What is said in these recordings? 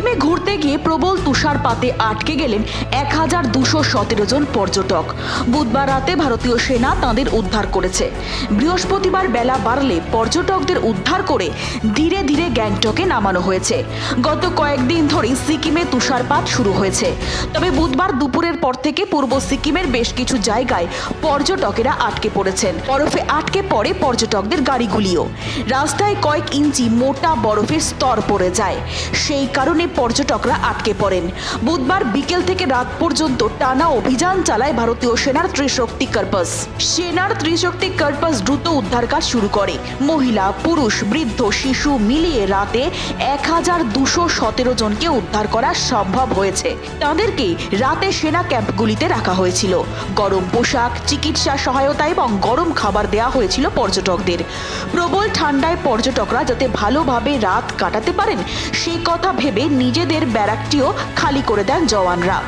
ঘুরতে গিয়ে প্রবল তুষারপাতে আটকে গেলেন এক হাজার দুশো সতেরো জন পর্যটক। বুধবার রাতে ভারতীয় সেনা তাঁদের উদ্ধার করেছে। বৃহস্পতিবার বেলা বাড়লে পর্যটকদের উদ্ধার করে ধীরে ধীরে গ্যাংটকে নামানো হয়েছে। গত কয়েকদিন ধরেই সিকিমে তুষারপাত শুরু হয়েছে। তবে বুধবার দুপুরের পর থেকে পূর্ব সিকিমের বেশ কিছু জায়গায় পর্যটকেরা আটকে পড়েছেন। বরফে আটকে পড়ে পর্যটকদের গাড়িগুলিও। রাস্তায় কয়েক ইঞ্চি মোটা বরফের স্তর পড়ে যায়। সেই কারণে পর্যটকরা আটকে পড়েন। বুধবার বিকেল থেকে রাত পর্যন্ত টানা অভিযান চালায় ভারতীয় সেনার ত্রিশক্তি কর্পাস। সেনার ত্রিশক্তি কর্পাস দ্রুত উদ্ধার কাজ শুরু করে। মহিলা, পুরুষ, বৃদ্ধ, শিশু মিলিয়ে রাতে এক হাজার দুশো সতেরো জনকে উদ্ধার করা সম্ভব হয়েছে। তাদেরকে রাতে সেনা ক্যাম্পগুলিতে রাখা হয়েছিল। গরম পোশাক, চিকিৎসা সহায়তা এবং গরম খাবার দেওয়া হয়েছিল পর্যটকদের। প্রবল ঠান্ডায় পর্যটকরা যাতে ভালোভাবে রাত কাটাতে পারেন সেই কথা ভেবে নিজেদের ব্যারাকটিও খালি করে দেন জওয়ানরা।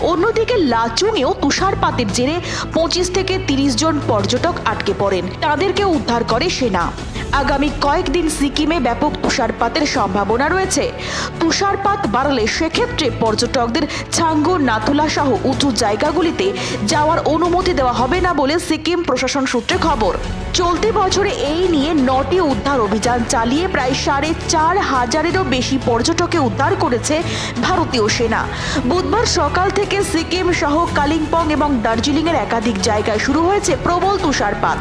অন্যদিকে লাচুংয়েও তুষারপাতের জেরে পঁচিশ থেকে তিরিশ জন পর্যটক আটকে পড়েন। তাদেরকে উদ্ধার করে সেনা। আগামী কয়েকদিন সিকিমে ব্যাপক তুষারপাতের সম্ভাবনা রয়েছে। তুষারপাত বাড়লে সেক্ষেত্রে পর্যটকদের ছাঙ্গু, নাথুলা সহ উঁচু জায়গাগুলিতে যাওয়ার অনুমতি দেওয়া হবে না বলে সিকিম প্রশাসন সূত্রে খবর। চলতি বছরে এই নিয়ে নটি উদ্ধার অভিযান চালিয়ে প্রায় সাড়ে চার হাজারেরও বেশি পর্যটককে উদ্ধার করেছে ভারতীয় সেনা। বুধবার সকাল থেকে সিকিম সহ কালিম্পং এবং দার্জিলিংয়ের একাধিক জায়গায় শুরু হয়েছে প্রবল তুষারপাত।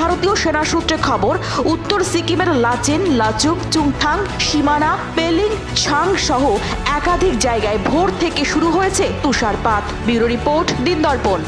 ভারতীয় সেনা সূত্রে খবর, উত্তর সিকিমের লাচেন লাচুক চুংথাং, সীমানা, পেলিং, ছাং সহ একাধিক জায়গায় ভোর থেকে শুরু হয়েছে তুষারপাত। ব্যুরো রিপোর্ট দিন দর্পণ